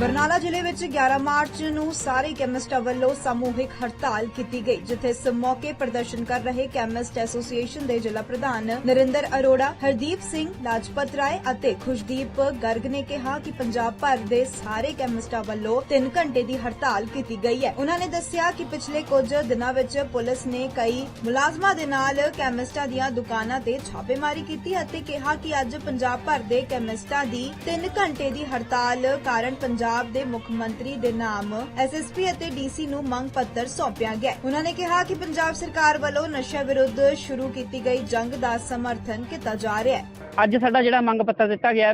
ਬਰਨਾਲਾ ਜ਼ਿਲ੍ਹੇ ਵਿੱਚ 11 ਮਾਰਚ ਨੂੰ ਸਾਰੇ ਕੈਮਿਸਟਾਂ ਵੱਲੋਂ ਸਮੂਹਿਕ ਹੜਤਾਲ ਕੀਤੀ ਗਈ, ਜਿੱਥੇ ਇਸ ਮੌਕੇ ਪ੍ਰਦਰਸ਼ਨ ਕਰ ਰਹੇ ਕੈਮਿਸਟ ਐਸੋਸੀਏਸ਼ਨ ਦੇ ਜ਼ਿਲ੍ਹਾ ਪ੍ਰਧਾਨ ਨਰਿੰਦਰ ਅਰੋੜਾ, ਹਰਦੀਪ ਸਿੰਘ, ਲਾਜਪਤ ਰਾਏ ਅਤੇ ਖੁਸ਼ਦੀਪ ਗਰਗ ਨੇ ਕਿਹਾ ਕਿ ਪੰਜਾਬ ਭਰ ਦੇ ਸਾਰੇ ਕੈਮਿਸਟਾਂ ਵੱਲੋਂ 3 ਘੰਟੇ ਦੀ ਹੜਤਾਲ ਕੀਤੀ ਗਈ ਹੈ। ਉਹਨਾਂ ਨੇ ਦੱਸਿਆ ਕਿ ਪਿਛਲੇ ਕੁਝ ਦਿਨਾਂ ਵਿੱਚ ਪੁਲਿਸ ਨੇ ਕਈ ਮੁਲਾਜ਼ਮਾਂ ਦੇ ਨਾਲ ਕੈਮਿਸਟਾਂ ਦੀਆਂ ਦੁਕਾਨਾਂ ਤੇ ਛਾਪੇਮਾਰੀ ਕੀਤੀ ਅਤੇ ਕਿਹਾ ਕਿ ਅੱਜ ਪੰਜਾਬ ਭਰ ਦੇ ਕੈਮਿਸਟਾਂ ਦੀ 3 ਘੰਟੇ ਦੀ ਹੜਤਾਲ ਕਾਰਨ ਪੰਜਾਬ ਦੇ ਮੁੱਖ ਮੰਤਰੀ ਦੇ ਨਾਮ ਐਸਐਸਪੀ ਅਤੇ ਡੀਸੀ ਨੂੰ ਮੰਗ ਪੱਤਰ ਸੌਂਪਿਆ ਗਿਆ। ਉਹਨਾਂ ਨੇ ਕਿਹਾ ਕਿ ਪੰਜਾਬ ਸਰਕਾਰ ਵੱਲੋਂ ਨਸ਼ਾ ਵਿਰੁੱਧ ਸ਼ੁਰੂ ਕੀਤੀ ਗਈ ਜੰਗ ਦਾ ਸਮਰਥਨ ਕੀਤਾ ਜਾ ਰਿਹਾ ਹੈ। ਅੱਜ ਸਾਡਾ ਜਿਹੜਾ ਮੰਗ ਪੱਤਰ ਦਿੱਤਾ ਗਿਆ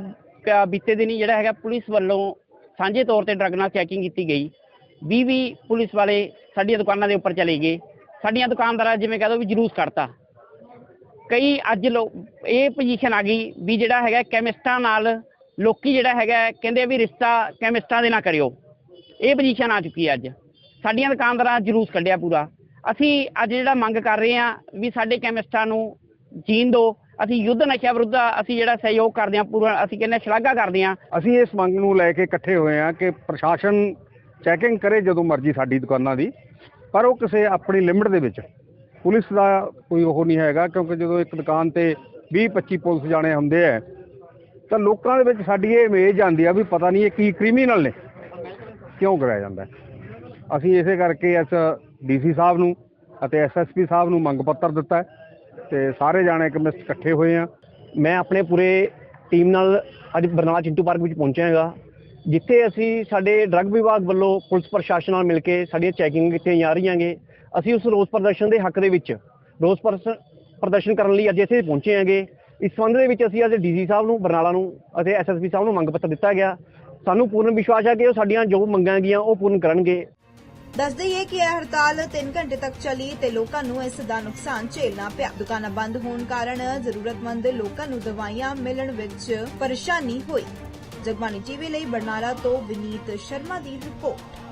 ਬੀਤੇ ਦਿਨੀ ਜਿਹੜਾ ਹੈਗਾ ਪੁਲਿਸ ਵੱਲੋਂ ਸਾਂਝੇ ਤੌਰ ਤੇ ਡਰੱਗ ਨਾਲ ਚੈਕਿੰਗ ਕੀਤੀ ਗਈ। 20 20 ਪੁਲਿਸ ਵਾਲੇ ਸਾਡੀਆਂ ਦੁਕਾਨਾਂ ਦੇ ਉੱਪਰ ਚਲੇ ਗਏ। ਸਾਡੀਆਂ ਦੁਕਾਨਦਾਰਾਂ ਜਿਵੇਂ ਕਹਦੋ ਵੀ ਜਲੂਸ ਕੱਢਤਾ। ਕਈ ਅੱਜ ਲੋਕ ਇਹ ਪੋਜੀਸ਼ਨ ਆ ਗਈ ਵੀ ਜਿਹੜਾ ਹੈਗਾ ਕੈਮਿਸਟਾਂ ਨਾਲ ਲੋਕੀ ਜਿਹੜਾ ਹੈਗਾ ਕਹਿੰਦੇ ਵੀ ਰਿਸ਼ਤਾ ਕੈਮਿਸਟਾਂ ਦੇ ਨਾਲ ਕਰਿਓ। ਇਹ ਪੋਜੀਸ਼ਨ ਆ ਚੁੱਕੀ ਹੈ ਅੱਜ। ਸਾਡੀਆਂ ਦੁਕਾਨਦਾਰਾਂ ਜਲੂਸ ਕੱਢਿਆ ਪੂਰਾ। ਅਸੀਂ ਅੱਜ ਜਿਹੜਾ ਮੰਗ ਕਰ ਰਹੇ ਆ ਵੀ ਸਾਡੇ ਕੈਮਿਸਟਾਂ ਨੂੰ ਜੀਣ ਦਿਓ। ਅਸੀਂ ਯੁੱਧ ਨਸ਼ਾ ਵਿਰੁੱਧ ਅਸੀਂ ਜਿਹੜਾ ਸਹਿਯੋਗ ਕਰਦੇ ਹਾਂ ਪੂਰਾ, ਅਸੀਂ ਕਹਿੰਦੇ ਸ਼ਲਾਘਾ ਕਰਦੇ ਹਾਂ। ਅਸੀਂ ਇਸ ਮੰਗ ਨੂੰ ਲੈ ਕੇ ਇਕੱਠੇ ਹੋਏ ਹਾਂ ਕਿ ਪ੍ਰਸ਼ਾਸਨ ਚੈਕਿੰਗ ਕਰੇ ਜਦੋਂ ਮਰਜ਼ੀ ਸਾਡੀ ਦੁਕਾਨਾਂ ਦੀ। ਪਰ ਉਹ ਕਿਸੇ ਆਪਣੀ ਲਿਮਟ ਦੇ ਵਿੱਚ। ਪੁਲਿਸ ਦਾ ਕੋਈ ਉਹ ਨਹੀਂ ਹੈਗਾ ਕਿਉਂਕਿ ਜਦੋਂ ਇੱਕ ਦੁਕਾਨ ਤੇ 20 25 ਪੁਲਿਸ ਜਾਣੇ ਹੁੰਦੇ ਆ ਤਾਂ ਲੋਕਾਂ ਦੇ ਵਿੱਚ ਸਾਡੀ ਇਹ ਇਮੇਜ ਆਉਂਦੀ ਆ ਵੀ ਪਤਾ ਨਹੀਂ ਇਹ ਕੀ ਕ੍ਰਿਮੀਨਲ ਨੇ। ਕਿਉਂ ਕਰਾਇਆ ਜਾਂਦਾ ਅਸੀਂ ਇਸੇ ਕਰਕੇ ਇਸ ਡੀਸੀ ਸਾਹਿਬ ਨੂੰ ਅਤੇ ਐਸਐਸਪੀ ਸਾਹਿਬ ਨੂੰ ਮੰਗ ਪੱਤਰ ਦਿੱਤਾ ਹੈ ਤੇ ਸਾਰੇ ਜਾਣੇ ਕਮਿਸਟ ਇਕੱਠੇ ਹੋਏ ਆ। ਮੈਂ ਆਪਣੇ ਪੂਰੇ ਟੀਮ ਨਾਲ ਅੱਜ ਬਰਨਾਲਾ ਚਿੰਟੂ ਪਾਰਕ ਵਿੱਚ ਪਹੁੰਚਿਆ ਹੈਗਾ। ਜਿੱਥੇ ਅਸੀਂ ਸਾਡੇ ਡਰੱਗ ਵਿਭਾਗ ਵੱਲੋਂ ਪੁਲਿਸ ਪ੍ਰਸ਼ਾਸਨ ਨਾਲ ਮਿਲ ਕੇ ਸਾਡੀਆਂ ਚੈਕਿੰਗ ਕੀਤੀਆਂ ਜਾ ਰਹੀਆਂ ਨੇ। ਅਸੀਂ ਉਸ ਰੋਸ ਪ੍ਰਦਰਸ਼ਨ ਦੇ ਹੱਕ ਦੇ ਵਿੱਚ ਰੋਸ ਪ੍ਰਦਰਸ਼ਨ ਪ੍ਰਦਰਸ਼ਨ ਕਰਨ ਲਈ ਅੱਜ ਇੱਥੇ ਪਹੁੰਚੇ ਹਾਂਗੇ। ਇਸ ਸੰਬੰਧ ਦੇ ਵਿੱਚ ਅਸੀਂ ਅੱਜ ਡੀਸੀ ਸਾਹਿਬ ਨੂੰ, ਬਰਨਾਲਾ ਨੂੰ ਅਤੇ ਐਸਐਸਪੀ ਸਾਹਿਬ ਨੂੰ ਮੰਗ ਪੱਤਰ ਦਿੱਤਾ ਗਿਆ। ਸਾਨੂੰ ਪੂਰਨ ਵਿਸ਼ਵਾਸ ਹੈ ਕਿ ਉਹ ਸਾਡੀਆਂ ਜੋ ਮੰਗਾਂ ਗੀਆਂ ਉਹ ਪੂਰਨ ਕਰਨਗੇ। ਦੱਸ ਦਈਏ ਕਿ ਇਹ ਹੜਤਾਲ 3 ਘੰਟੇ ਤੱਕ ਚੱਲੀ ਤੇ ਲੋਕਾਂ ਨੂੰ ਇਸ ਦਾ ਨੁਕਸਾਨ ਝੇਲਣਾ ਪਿਆ। ਦੁਕਾਨਾਂ ਬੰਦ ਹੋਣ ਕਾਰਨ ਜ਼ਰੂਰਤਮੰਦ ਲੋਕਾਂ ਨੂੰ ਦਵਾਈਆਂ ਮਿਲਣ ਵਿੱਚ ਪਰੇਸ਼ਾਨੀ ਹੋਈ। ਜਗਬਾਣੀ ਟੀਵੀ ਲਈ ਬਰਨਾਲਾ ਤੋਂ ਵਿਨੀਤ ਸ਼ਰਮਾ ਦੀ ਰਿਪੋਰਟ।